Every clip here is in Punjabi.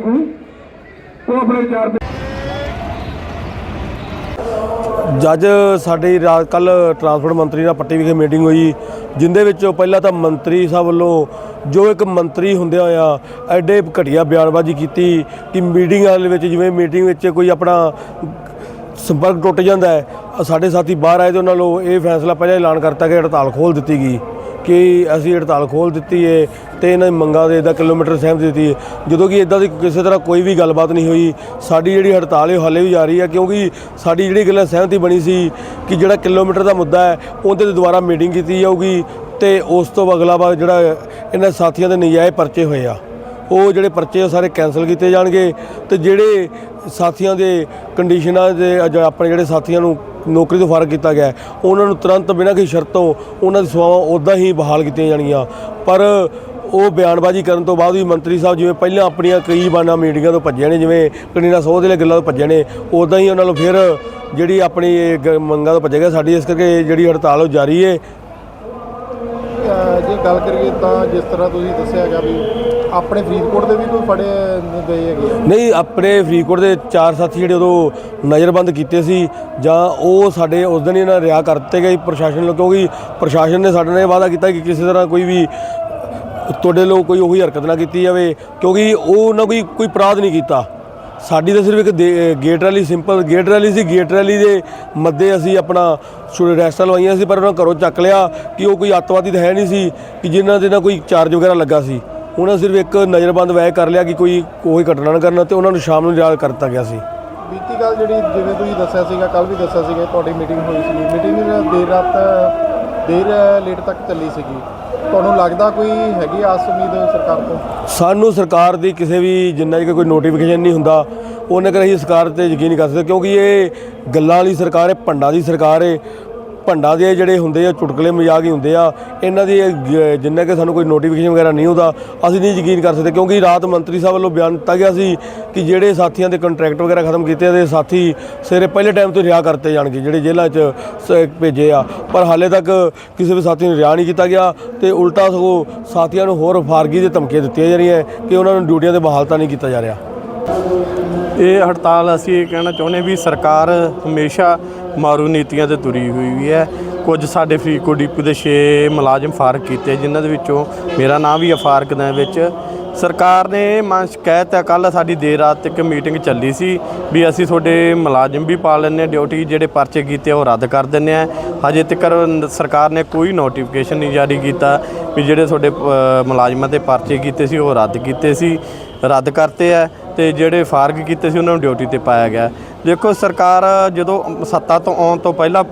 ਆਗੂ ਉਹ ਆਪਣੇ ਵਿਚਾਰ ਜੱਜ, ਸਾਡੀ ਰਾਤ ਕੱਲ ਟਰਾਂਸਪੋਰਟ ਮੰਤਰੀ ਨਾਲ ਪੱਟੀ ਵਿਖੇ ਮੀਟਿੰਗ ਹੋਈ। ਜਿੰਦੇ ਵਿੱਚੋਂ ਪਹਿਲਾਂ ਤਾਂ ਮੰਤਰੀ ਸਾਹਿਬ ਵੱਲੋਂ ਜੋ ਇੱਕ ਮੰਤਰੀ ਹੁੰਦਿਆਂ ਹੋਇਆ ਐਡੇ ਘਟੀਆ ਬਿਆਨਬਾਜ਼ੀ ਕੀਤੀ ਕਿ ਮੀਟਿੰਗ ਵਾਲੇ ਵਿੱਚ ਜਿਵੇਂ ਮੀਟਿੰਗ ਵਿੱਚ ਕੋਈ ਆਪਣਾ ਸੰਪਰਕ ਟੁੱਟ ਜਾਂਦਾ ਹੈ, ਸਾਡੇ ਸਾਥੀ ਬਾਹਰ ਆਏ ਤੇ ਉਹਨਾਂ ਨੂੰ ਇਹ ਫੈਸਲਾ ਪਹਿਲਾਂ ਐਲਾਨ ਕਰਤਾ ਕਿ ਹੜਤਾਲ ਖੋਲ ਦਿੱਤੀ ਗਈ। ਕਿ ਅਸੀਂ ਹੜਤਾਲ ਖੋਲ ਦਿੱਤੀ ਹੈ ਤੇ ਇਹਨਾਂ ਦੀ ਮੰਗਾਂ ਦੇ ਦਾ ਕਿਲੋਮੀਟਰ ਸਹਿਮਤੀ ਦਿੱਤੀ ਹੈ ਜਦੋਂ ਕਿ ਇਦਾਂ ਦੀ ਕਿਸੇ ਤਰ੍ਹਾਂ ਕੋਈ ਵੀ ਗੱਲਬਾਤ ਨਹੀਂ ਹੋਈ, ਸਾਡੀ ਜਿਹੜੀ ਹੜਤਾਲ ਹੈ ਹਾਲੇ ਵੀ ਜਾਰੀ ਹੈ ਕਿਉਂਕਿ ਸਾਡੀ ਜਿਹੜੀ ਗੱਲਾਂ ਸਹਿਮਤੀ ਬਣੀ ਸੀ ਕਿ ਜਿਹੜਾ ਕਿਲੋਮੀਟਰ ਦਾ ਮੁੱਦਾ ਹੈ, ਉਹਦੇ ਤੇ ਦੁਬਾਰਾ ਮੀਟਿੰਗ ਕੀਤੀ ਜਾਊਗੀ ਤੇ ਉਸ ਤੋਂ ਅਗਲਾ ਬਾਅਦ ਜਿਹੜਾ ਇਹਨਾਂ ਸਾਥੀਆਂ ਦੇ ਨਜਾਇਜ਼ ਪਰਚੇ ਹੋਏ ਆ, ਉਹ ਜਿਹੜੇ ਪਰਚੇ ਆ ਸਾਰੇ ਕੈਨਸਲ ਕੀਤੇ ਜਾਣਗੇ ਤੇ ਜਿਹੜੇ ਸਾਥੀਆਂ ਦੇ ਕੰਡੀਸ਼ਨਾਂ ਦੇ ਆਪਣੇ ਜਿਹੜੇ ਸਾਥੀਆਂ ਨੂੰ ਨੌਕਰੀ ਤੋਂ ਫਾਰਗ ਕੀਤਾ ਗਿਆ ਉਹਨਾਂ ਨੂੰ ਤੁਰੰਤ ਬਿਨਾਂ ਕਿਸੇ ਸ਼ਰਤ ਤੋਂ ਉਹਨਾਂ ਦੀ ਸੇਵਾਵਾਂ ਉਦਾਂ ਹੀ ਬਹਾਲ ਕੀਤੀਆਂ ਜਾਣਗੀਆਂ। ਪਰ ਉਹ ਬਿਆਨਬਾਜ਼ੀ ਕਰਨ ਤੋਂ ਬਾਅਦ ਵੀ ਮੰਤਰੀ ਸਾਹਿਬ ਜਿਵੇਂ ਪਹਿਲਾਂ ਆਪਣੀਆਂ ਕਈ ਬਾਨਾ ਮੀਟਿੰਗਾਂ ਤੋਂ ਭੱਜੇ ਨੇ, ਜਿਵੇਂ ਕਨੀਨਾ ਸੋਧ ਦੇ ਗੱਲਾਂ ਤੋਂ ਭੱਜੇ ਨੇ ਉਦਾਂ ਹੀ ਉਹਨਾਂ ਨੂੰ ਫਿਰ ਜਿਹੜੀ ਆਪਣੀ ਗ- ਮੰਗਾਂ ਤੋਂ ਭੱਜੇਗਾ ਸਾਡੀ ਇਸ ਕਰਕੇ ਜਿਹੜੀ ਹੜਤਾਲ ਉਹ ਜਾਰੀ ਹੈ ਜੇ ਗੱਲ ਕਰੀਏ ਤਾਂ ਜਿਸ ਤਰ੍ਹਾਂ ਤੁਸੀਂ ਦੱਸਿਆ ਹੈਗਾ ਵੀ ਆਪਣੇ ਫਰੀਦਕੋਟ ਦੇ ਵੀ ਕੋਈ ਫੜੇ ਨਹੀਂ ਗਏ ਹੈਗੇ ਨਹੀਂ, ਆਪਣੇ ਫਰੀਦਕੋਟ ਦੇ ਚਾਰ ਸਾਥੀ ਜਿਹੜੇ ਉਦੋਂ ਨਜ਼ਰਬੰਦ ਕੀਤੇ ਸੀ ਜਾਂ ਉਹ ਸਾਡੇ ਉਸ ਦਿਨ ਹੀ ਇਹਨਾਂ ਰਿਆ ਕਰਤੇ ਗਏ ਪ੍ਰਸ਼ਾਸਨ ਨੂੰ, ਕਿਉਂਕਿ ਪ੍ਰਸ਼ਾਸਨ ਨੇ ਸਾਡੇ ਨਾਲ ਇਹ ਵਾਅਦਾ ਕੀਤਾ ਕਿ ਕਿਸੇ ਤਰ੍ਹਾਂ ਕੋਈ ਵੀ ਤੁਹਾਡੇ ਲੋਕ ਕੋਈ ਉਹੀ ਹਰਕਤ ਨਾ ਕੀਤੀ ਜਾਵੇ, ਕਿਉਂਕਿ ਉਹ ਉਹਨਾਂ ਕੋਈ ਕੋਈ ਅਪਰਾਧ ਨਹੀਂ ਕੀਤਾ। ਸਾਡੀ ਤਾਂ ਸਿਰਫ ਇੱਕ ਦੇ- gate rally, simple gate rally ਸੀ। ਗੇਟ ਰੈਲੀ ਦੇ ਮੱਦੇ ਅਸੀਂ ਆਪਣਾ ਛੁੜੇ ਰੈਸਟਾਂ ਲਵਾਈਆਂ ਸੀ, ਪਰ ਉਹਨਾਂ ਘਰੋਂ ਚੱਕ ਲਿਆ ਕਿ ਉਹ ਕੋਈ ਅੱਤਵਾਦੀ ਤਾਂ ਹੈ ਨਹੀਂ ਸੀ, ਕਿ ਜਿਨ੍ਹਾਂ ਦੇ ਨਾਲ ਕੋਈ ਚਾਰਜ ਵਗੈਰਾ ਲੱਗਾ ਸੀ। ਉਹਨਾਂ ਸਿਰਫ ਇੱਕ ਨਜ਼ਰਬੰਦ ਵੈਕ ਕਰ ਲਿਆ ਕਿ ਕੋਈ ਕੋਈ ਘਟਨਾ ਨਾ ਕਰਨਾ ਤੇ ਉਹਨਾਂ ਨੂੰ ਸ਼ਾਮ ਨੂੰ ਯਾਦ ਕਰਤਾ ਗਿਆ ਸੀ। ਬੀਤੀ ਗੱਲ ਜਿਹੜੀ ਜਿਵੇਂ ਤੁਸੀਂ ਦੱਸਿਆ ਸੀਗਾ ਕੱਲ ਵੀ ਦੱਸਿਆ ਸੀਗਾ ਤੁਹਾਡੀ ਮੀਟਿੰਗ ਹੋਈ ਸੀਗੀ। ਮੀਟਿੰਗ ਦੇਰ ਰਾਤ ਦੇਰ ਲੇਟ ਤੱਕ ਚੱਲੀ ਸੀਗੀ। ਤੁਹਾਨੂੰ ਲੱਗਦਾ ਕੋਈ ਹੈਗੀ ਆਸ ਉਮੀਦ ਸਰਕਾਰ ਤੋਂ? ਸਾਨੂੰ ਸਰਕਾਰ ਦੀ ਕਿਸੇ ਵੀ ਜਿੰਨਾ ਚਿਰ ਕੋਈ ਨੋਟੀਫਿਕੇਸ਼ਨ ਨਹੀਂ ਹੁੰਦਾ ਉਹਨੇ ਕਰ ਅਸੀਂ ਸਰਕਾਰ ਤੇ ਯਕੀਨ ਨਹੀਂ ਕਰ ਸਕਦੇ ਕਿਉਂਕਿ ਇਹ ਗੱਲਾਂ ਵਾਲੀ ਸਰਕਾਰ ਹੈ ਭੰਡਾਂ ਦੀ ਸਰਕਾਰ ਹੈ। ਭੰਡਾਂ ਦੇ ਜਿਹੜੇ ਹੁੰਦੇ ਆ, ਚੁਟਕਲੇ ਮਜ਼ਾਕ ਹੀ ਹੁੰਦੇ ਆ, ਇਹਨਾਂ ਦੀ ਜਿੰਨਾ ਕਿ ਸਾਨੂੰ ਕੋਈ ਨੋਟੀਫਿਕੇਸ਼ਨ ਵਗੈਰਾ ਨਹੀਂ ਹੁੰਦਾ, ਅਸੀਂ ਨਹੀਂ ਯਕੀਨ ਕਰ ਸਕਦੇ, ਕਿਉਂਕਿ ਰਾਤ ਮੰਤਰੀ ਸਾਹਿਬ ਵੱਲੋਂ ਬਿਆਨ ਦਿੱਤਾ ਗਿਆ ਸੀ ਕਿ ਜਿਹੜੇ ਸਾਥੀਆਂ ਦੇ ਕੰਟਰੈਕਟ ਵਗੈਰਾ ਖਤਮ ਕੀਤੇ ਆ, ਤੇ ਸਾਥੀ ਸਵੇਰੇ ਪਹਿਲੇ ਟਾਈਮ ਤੋਂ ਰਿਹਾ ਕਰਤੇ ਜਾਣਗੇ, ਜਿਹੜੇ ਜੇਲ੍ਹਾਂ 'ਚ ਸ- ਭੇਜੇ ਆ। ਪਰ ਹਾਲੇ ਤੱਕ ਕਿਸੇ ਵੀ ਸਾਥੀ ਨੂੰ ਰਿਹਾ ਨਹੀਂ ਕੀਤਾ ਗਿਆ, ਤੇ ਉਲਟਾ ਸਗੋਂ ਸਾਥੀਆਂ ਨੂੰ ਹੋਰ ਫਾਰਗੀ ਦੇ ਧਮਕੀਆਂ ਦਿੱਤੀਆਂ ਜਾ ਰਹੀਆਂ, ਕਿ ਉਹਨਾਂ ਨੂੰ ਡਿਊਟੀਆਂ ਤੇ ਬਹਾਲ ਤਾਂ ਨਹੀਂ ਕੀਤਾ ਜਾ ਰਿਹਾ। ਇਹ ਹੜਤਾਲ ਅਸੀਂ ਇਹ ਕਹਿਣਾ ਚਾਹੁੰਦੇ ਵੀ ਸਰਕਾਰ ਹਮੇਸ਼ਾ ਮਾਰੂ ਨੀਤੀਆਂ ਤੇ ਤੁਰੀ ਹੋਈ ਵੀ ਹੈ। ਕੁਝ ਸਾਡੇ ਫਰੀਦਕੋਟ ਡਿਪੂ ਦੇ 6 ਮੁਲਾਜ਼ਮ ਫਾਰਕ ਕੀਤੇ, ਜਿਨ੍ਹਾਂ ਦੇ ਵਿੱਚੋਂ ਮੇਰਾ ਨਾਮ ਵੀ ਹੈ ਫਾਰਕ ਦੇ ਵਿੱਚ। ਸਰਕਾਰ ਨੇ ਮਨ ਸ਼ਿਕਾਇਤ ਹੈ ਕੱਲ ਸਾਡੀ ਦੇਰ ਰਾਤ ਤੱਕ ਮੀਟਿੰਗ ਚੱਲੀ ਸੀ ਵੀ ਅਸੀਂ ਤੁਹਾਡੇ ਮੁਲਾਜ਼ਮ ਵੀ ਪਾ ਲੈਂਦੇ ਹਾਂ, ਡਿਊਟੀ ਜਿਹੜੇ ਪਰਚੇ ਕੀਤੇ ਆ ਉਹ ਰੱਦ ਕਰ ਦਿੰਦੇ ਆ ਹਜੇ ਤੱਕ ਸਰਕਾਰ ਨੇ ਕੋਈ ਨੋਟੀਫਿਕੇਸ਼ਨ ਨਹੀਂ ਜਾਰੀ ਕੀਤਾ ਵੀ ਜਿਹੜੇ ਤੁਹਾਡੇ ਮੁਲਾਜ਼ਮਾਂ ਤੇ ਪਰਚੇ ਕੀਤੇ ਸੀ ਉਹ ਰੱਦ ਕੀਤੇ ਸੀ। ਰੱਦ ਕਰਤੇ ਆ ਤੇ ਜਿਹੜੇ ਫਾਰਗ ਕੀਤੇ ਸੀ ਉਹਨਾਂ ਨੂੰ ਡਿਊਟੀ ਤੇ ਪਾਇਆ ਗਿਆ। ਦੇਖੋ ਸਰਕਾਰ ਜਦੋਂ ਸੱਤਾ ਤੋਂ ਆਉਣ ਤੋਂ ਪਹਿਲਾਂ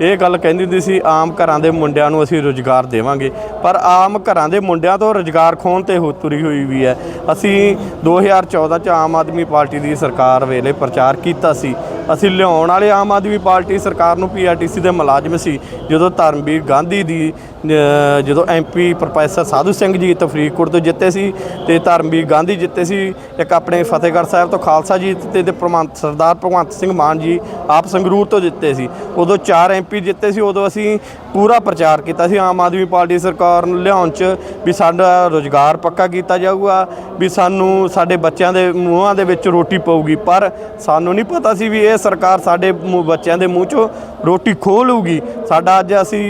ਇਹ ਗੱਲ ਕਹਿੰਦੀ ਹੁੰਦੀ ਸੀ, ਆਮ ਘਰਾਂ ਦੇ ਮੁੰਡਿਆਂ ਨੂੰ ਅਸੀਂ ਰੋਜ਼ਗਾਰ ਦੇਵਾਂਗੇ। ਪਰ ਆਮ ਘਰਾਂ ਦੇ ਮੁੰਡਿਆਂ ਤੋਂ ਰੋਜ਼ਗਾਰ ਖੋਣ ਤੇ ਹੋ ਤੁਰੀ ਹੋਈ ਵੀ ਹੈ। ਅਸੀਂ 2014 ਚ ਆਮ ਆਦਮੀ ਪਾਰਟੀ ਦੀ ਸਰਕਾਰ ਵੇਲੇ ਪ੍ਰਚਾਰ ਕੀਤਾ ਸੀ। ਅਸੀਂ ਲਿਆਉਣ ਵਾਲੇ ਆਮ ਆਦਮੀ ਪਾਰਟੀ ਸਰਕਾਰ ਨੂੰ ਪੀਆਰਟੀਸੀ ਦੇ ਮੁਲਾਜ਼ਮ ਸੀ। ਜਦੋਂ ਧਰਮਵੀਰ ਗਾਂਧੀ ਦੀ ਅ, ਜਦੋਂ ਐਮਪੀ ਪ੍ਰੋਫੈਸਰ ਸਾਧੂ ਸਿੰਘ ਜੀ ਤੋਂ ਤੋਂ ਜਿੱਤੇ ਸੀ ਤੇ ਧਰਮਵੀਰ ਗਾਂਧੀ ਜਿੱਤੇ ਸੀ ਇੱਕ ਆਪਣੇ ਫਤਿਹਗੜ੍ਹ ਸਾਹਿਬ ਤੋਂ ਖਾਲਸਾ ਜੀ ਤੇ ਤੇ ਭਗਵੰਤ ਸਰਦਾਰ ਭਗਵੰਤ ਸਿੰਘ ਮਾਨ ਜੀ ਆਪ ਸੰਗਰੂਰ ਤੋਂ ਜਿੱਤੇ ਸੀ। ਉਦੋਂ ਚਾਰ ਐਮਪੀ ਜਿੱਤੇ ਸੀ ਉਦੋਂ ਅਸੀਂ ਪੂਰਾ ਪ੍ਰਚਾਰ ਕੀਤਾ ਸੀ। ਆਮ ਆਦਮੀ ਪਾਰਟੀ ਸਰਕਾਰ ਨੂੰ ਲਿਆਉਣ 'ਚ ਵੀ ਸਾਡਾ ਰੋਜ਼ਗਾਰ ਪੱਕਾ ਕੀਤਾ ਜਾਊਗਾ, ਵੀ ਸਾਨੂੰ ਸਾਡੇ ਬੱਚਿਆਂ ਦੇ ਮੂੰਹਾਂ ਦੇ ਵਿੱਚ ਰੋਟੀ ਪਊਗੀ। ਪਰ ਸਾਨੂੰ ਨਹੀਂ ਪਤਾ ਸੀ ਵੀ ਇਹ ਸਰਕਾਰ ਸਾਡੇ ਮੂੰਹ- ਬੱਚਿਆਂ ਦੇ ਮੂੰਹ 'ਚੋਂ ਰੋਟੀ ਖੋਹ ਲਊਗੀ ਸਾਡਾ ਅੱਜ ਅਸੀਂ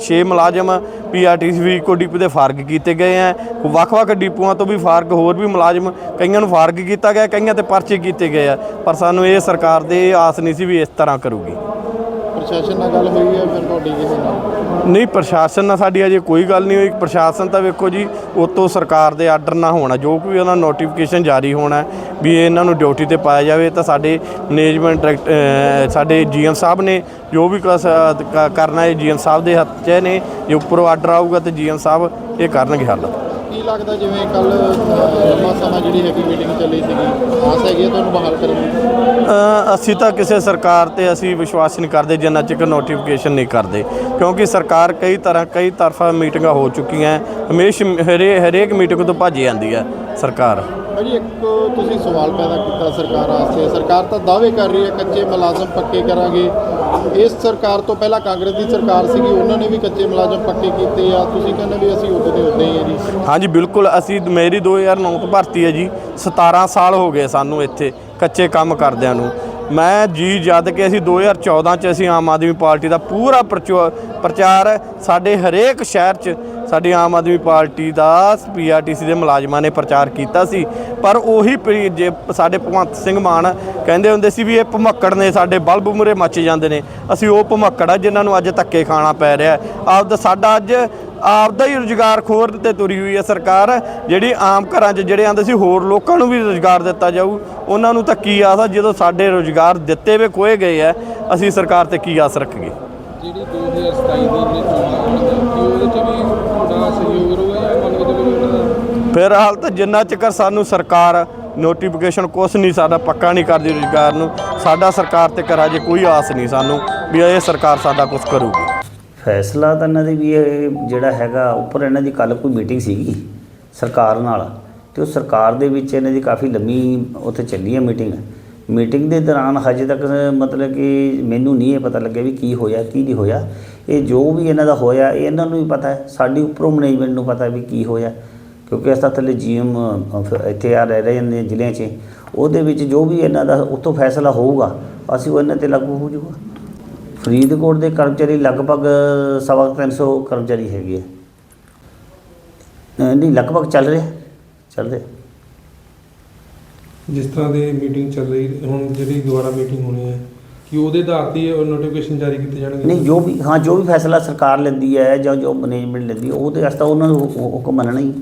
6 ਮੁਲਾਜ਼ਮ ਪੀਆਰਟੀਸੀ ਵੀ ਕੋ ਡਿਪੂ ਦੇ ਫਾਰਗ ਕੀਤੇ ਗਏ ਆ। ਵੱਖ-ਵੱਖ ਡਿਪੂਆਂ ਤੋਂ ਵੀ ਫਾਰਗ, ਹੋਰ ਵੀ ਮੁਲਾਜ਼ਮ ਕਈਆਂ ਨੂੰ ਫਾਰਗ ਕੀਤਾ ਗਿਆ, ਕਈਆਂ ਤੇ ਪਰਚੇ ਕੀਤੇ ਗਏ ਆ। ਪਰ ਸਾਨੂੰ ਇਹ ਸਰਕਾਰ ਦੇ ਆਸ ਨਹੀਂ ਸੀ ਵੀ ਇਸ ਤਰ੍ਹਾਂ ਕਰੂਗੀ। ਪ੍ਰਸ਼ਾਸਨ ਨਾਲ ਗੱਲ ਹੋਈ ਹੈ ਫਿਰ ਤੁਹਾਡੀ ਕਿਸੇ ਨਾਲ ਨਹੀਂ, ਪ੍ਰਸ਼ਾਸਨ ਨਾਲ ਸਾਡੀ ਅਜੇ ਕੋਈ ਗੱਲ ਨਹੀਂ ਹੋਈ। ਪ੍ਰਸ਼ਾਸਨ ਤਾਂ ਵੇਖੋ ਜੀ, ਉਤੋਂ ਸਰਕਾਰ ਦੇ ਆਰਡਰ ਨਾ ਹੋਣਾ, ਜੋ ਕੋਈ ਉਹਨਾਂ ਨੋਟੀਫਿਕੇਸ਼ਨ ਜਾਰੀ ਹੋਣਾ ਵੀ ਇਹਨਾਂ ਨੂੰ ਡਿਊਟੀ ਤੇ ਪਾਇਆ ਜਾਵੇ, ਤਾਂ ਸਾਡੇ ਮੈਨੇਜਮੈਂਟ ਡਾਇਰੈਕਟ ਅਹ, ਸਾਡੇ ਜੀਐਮ ਸਾਹਿਬ ਨੇ ਜੋ ਵੀ ਕ- ਕਰਨਾ ਹੈ ਜੀਐਮ ਸਾਹਿਬ ਦੇ ਹੱਥ 'ਚ ਨੇ, ਜੇ ਉੱਪਰੋਂ ਆਰਡਰ ਆਊਗਾ ਤੇ ਜੀਐਮ ਸਾਹਿਬ ਇਹ ਕਰਨਗੇ ਹੱਲ। ਕੀ ਲੱਗਦਾ ਜਿਵੇਂ ਕੱਲ ਲੰਮਾ ਸਮਾਂ ਜਿਹੜੀ ਹੈਗੀ ਮੀਟਿੰਗ ਚੱਲੀ ਸੀਗੀ, ਆਸ ਹੈਗੀ ਹੈ ਤੁਹਾਨੂੰ ਬਹਾਲ ਕਰਨ ਦੀ? ਅਸੀਂ ਤਾਂ ਕਿਸੇ ਸਰਕਾਰ ਤੇ ਅਸੀਂ ਵਿਸ਼ਵਾਸ ਨਹੀਂ ਕਰਦੇ, ਜਿੰਨਾ ਚਿਰ ਨੋਟੀਫਿਕੇਸ਼ਨ ਨਹੀਂ ਕਰਦੇ। ਕਿਉਂਕਿ ਸਰਕਾਰ ਕਈ ਤਰ੍ਹਾਂ, ਕਈ ਤਰਫਾ ਮੀਟਿੰਗਾਂ ਹੋ ਚੁੱਕੀਆਂ, ਹਮੇਸ਼ਾ ਹਰੇ ਹਰੇਕ ਮੀਟਿੰਗ ਤੋਂ ਭੱਜ ਜਾਂਦੀ ਹੈ ਸਰਕਾਰ। ਭਾਜੀ, ਇੱਕ ਤੁਸੀਂ ਸਵਾਲ ਪੈਦਾ ਕੀਤਾ ਸਰਕਾਰ ਵਾਸਤੇ। ਸਰਕਾਰ ਤਾਂ ਦਾਅਵੇ ਕਰ ਰਹੀ ਹੈ, ਕੱਚੇ ਮੁਲਾਜ਼ਮ ਪੱਕੇ ਕਰਾਂਗੇ। ਇਸ ਸਰਕਾਰ ਤੋਂ ਪਹਿਲਾਂ ਕਾਂਗਰਸ ਦੀ ਸਰਕਾਰ ਸੀਗੀ, ਉਹਨਾਂ ਨੇ ਵੀ ਕੱਚੇ ਮੁਲਾਜ਼ਮ ਪੱਕੇ ਕੀਤੇ ਆ। ਤੁਸੀਂ ਕਹਿੰਦੇ ਵੀ ਅਸੀਂ ਉਦੋਂ ਦੇ ਉਦੋਂ ਹੀ ਆ ਜੀ। ਹਾਂਜੀ, ਬਿਲਕੁਲ। ਅਸੀਂ ਮੇਰੀ 2009 ਤੋਂ ਭਰਤੀ ਹੈ ਜੀ। 17 ਸਾਲ ਹੋ ਗਏ ਸਾਨੂੰ ਇੱਥੇ ਕੱਚੇ ਕੰਮ ਕਰਦਿਆਂ ਨੂੰ। ਮੈਂ ਜੀ ਜਦ ਕਿ ਅਸੀਂ 2014 ਚ ਅਸੀਂ ਆਮ ਆਦਮੀ ਪਾਰਟੀ ਦਾ ਪੂਰਾ ਪ੍ਰਚੋ- ਪ੍ਰਚਾਰ ਸਾਡੇ ਹਰੇਕ ਸ਼ਹਿਰ 'ਚ ਸਾਡੀ ਆਮ ਆਦਮੀ ਪਾਰਟੀ ਦਾ ਪੀਆਰਟੀਸੀ ਦੇ ਮੁਲਾਜ਼ਮਾਂ ਨੇ ਪ੍ਰਚਾਰ ਕੀਤਾ ਸੀ। ਪਰ ਉਹੀ ਪਰੀ- ਜੇ ਸਾਡੇ ਭਗਵੰਤ ਸਿੰਘ ਮਾਨ ਕਹਿੰਦੇ ਹੁੰਦੇ ਸੀ ਵੀ ਇਹ ਭਮੱਕੜ ਨੇ, ਸਾਡੇ ਬਲਬ ਮੁਰੇ ਮੱਚ ਜਾਂਦੇ ਨੇ। ਅਸੀਂ ਉਹ ਭਮੱਕੜ ਆ ਜਿਨ੍ਹਾਂ ਨੂੰ ਅੱਜ ਧੱਕੇ ਖਾਣਾ ਪੈ ਰਿਹਾ ਹੈ। ਆਪਦਾ ਸਾਡਾ ਅੱਜ ਆਪਦਾ ਹੀ ਰੁਜ਼ਗਾਰ ਖੋਰ ਤੇ ਤੁਰੀ ਹੋਈ ਹੈ ਸਰਕਾਰ, ਜਿਹੜੀ ਆਮ ਘਰਾਂ 'ਚ ਜਿਹੜੇ ਆਂਦੇ ਸੀ ਹੋਰ ਲੋਕਾਂ ਨੂੰ ਵੀ ਰੁਜ਼ਗਾਰ ਦਿੱਤਾ ਜਾਊ, ਉਹਨਾਂ ਨੂੰ ਤਾਂ ਕੀ ਆਸ ਆ ਜਦੋਂ ਸਾਡੇ ਰੁਜ਼ਗਾਰ ਦਿੱਤੇ ਵੇ ਖੋਏ ਗਏ ਆ, ਅਸੀਂ ਸਰਕਾਰ ਤੇ ਕੀ ਆਸ ਰੱਖੀਏ? ਜਿਹੜੀ 2027 ਦੀ ਜਿਹੜੀ ਚੋਣਾਂ ਆਉਣਗੀਆਂ ਕਿ ਉਹਦੇ 'ਚ ਵੀ ਤੁਹਾਡਾ ਸਹਿਯੋਗ ਰਹੂਗਾ ਜਾਂ ਮੰਨ ਕੇ ਚੱਲੋ ਵੀ ਉਹਨਾਂ ਦਾ ਫਿਰ ਹਾਲ ਤਾਂ ਜਿੰਨਾ ਚਿਰ ਸਾਨੂੰ ਸਰਕਾਰ ਨੋਟੀਫਿਕੇਸ਼ਨ ਕੁਛ ਨਹੀਂ ਸਾਡਾ ਪੱਕਾ ਨਹੀਂ ਕਰਦੀ ਰੁਜ਼ਗਾਰ ਨੂੰ ਸਾਡਾ ਸਰਕਾਰ ਤੇ ਕਰਾ ਜੇ ਕੋਈ ਆਸ ਨਹੀਂ ਸਾਨੂੰ ਵੀ ਇਹ ਸਰਕਾਰ ਸਾਡਾ ਕੁਝ ਕਰੂਗੀ। ਫੈਸਲਾ ਤਾਂ ਇਹਨਾਂ ਦੀ ਵੀ ਇਹ ਜਿਹੜਾ ਹੈਗਾ ਉੱਪਰ ਇਹਨਾਂ ਦੀ ਕੱਲ ਕੋਈ ਮੀਟਿੰਗ ਸੀਗੀ ਸਰਕਾਰ ਨਾਲ ਤੇ ਉਹ ਸਰਕਾਰ ਦੇ ਵਿੱਚ ਇਹਨਾਂ ਦੀ ਕਾਫੀ ਲੰਮੀ ਉੱਥੇ ਚੱਲੀ ਹੈ ਮੀਟਿੰਗ ਮੀਟਿੰਗ ਦੇ ਦੌਰਾਨ ਹਜੇ ਤੱਕ ਮਤਲਬ ਕਿ ਮੈਨੂੰ ਨਹੀਂ ਇਹ ਪਤਾ ਲੱਗਿਆ ਵੀ ਕੀ ਹੋਇਆ, ਕੀ ਨਹੀਂ ਹੋਇਆ। ਇਹ ਜੋ ਵੀ ਇਹਨਾਂ ਦਾ ਹੋਇਆ, ਇਹ ਇਹਨਾਂ ਨੂੰ ਵੀ ਪਤਾ ਹੈ। ਸਾਡੀ ਉੱਪਰੋਂ ਮੈਨੇਜਮੈਂਟ ਨੂੰ ਪਤਾ ਵੀ ਕੀ ਹੋਇਆ। ਕਿਉਂਕਿ ਇਸ ਦਾ ਥੱਲੇ ਜੀਐਮ ਇੱਥੇ ਆ ਰਹਿ ਰਹੇ ਨੇ ਜ਼ਿਲ੍ਹਿਆਂ 'ਚ। ਉਹਦੇ ਵਿੱਚ ਜੋ ਵੀ ਇਹਨਾਂ ਦਾ ਉੱਥੋਂ ਫੈਸਲਾ ਹੋਊਗਾ, ਅਸੀਂ ਉਹ ਇਹਨਾਂ ਤੇ ਲਾਗੂ ਹੋ ਜਾਊਗਾ। ਫਰੀਦਕੋਟ ਦੇ ਕਰਮਚਾਰੀ ਲਗਭਗ ਸਵਾ ਕੁ ਤਿੰਨ ਸੌ ਕਰਮਚਾਰੀ ਹੈਗੇ ਆ। ਨਹੀਂ, ਲਗਭਗ ਚੱਲ ਰਿਹਾ ਚੱਲ ਰਿਹਾ। ਜਿਸ ਤਰ੍ਹਾਂ ਦੇ ਮੀਟਿੰਗ ਚੱਲ ਰਹੀ, ਹੁਣ ਜਿਹੜੀ ਦੁਬਾਰਾ ਮੀਟਿੰਗ ਹੋਣੀ ਹੈ, ਕਿ ਉਹਦੇ ਆਧਾਰ ਤੇ ਨੋਟੀਫਿਕੇਸ਼ਨ ਜਾਰੀ ਕੀਤੇ ਜਾਣਗੇ? ਨਹੀਂ, ਜੋ ਵੀ, ਹਾਂ, ਜੋ ਵੀ ਫੈਸਲਾ ਸਰਕਾਰ ਲੈਂਦੀ ਹੈ ਜਾਂ ਜੋ ਮੈਨੇਜਮੈਂਟ ਲੈਂਦੀ ਹੈ ਉਹਦੇ ਵਾਸਤੇ ਉਹਨਾਂ ਨੂੰ ਹੁ- ਹੁਕਮ ਮੰਨਣਾ ਹੀ।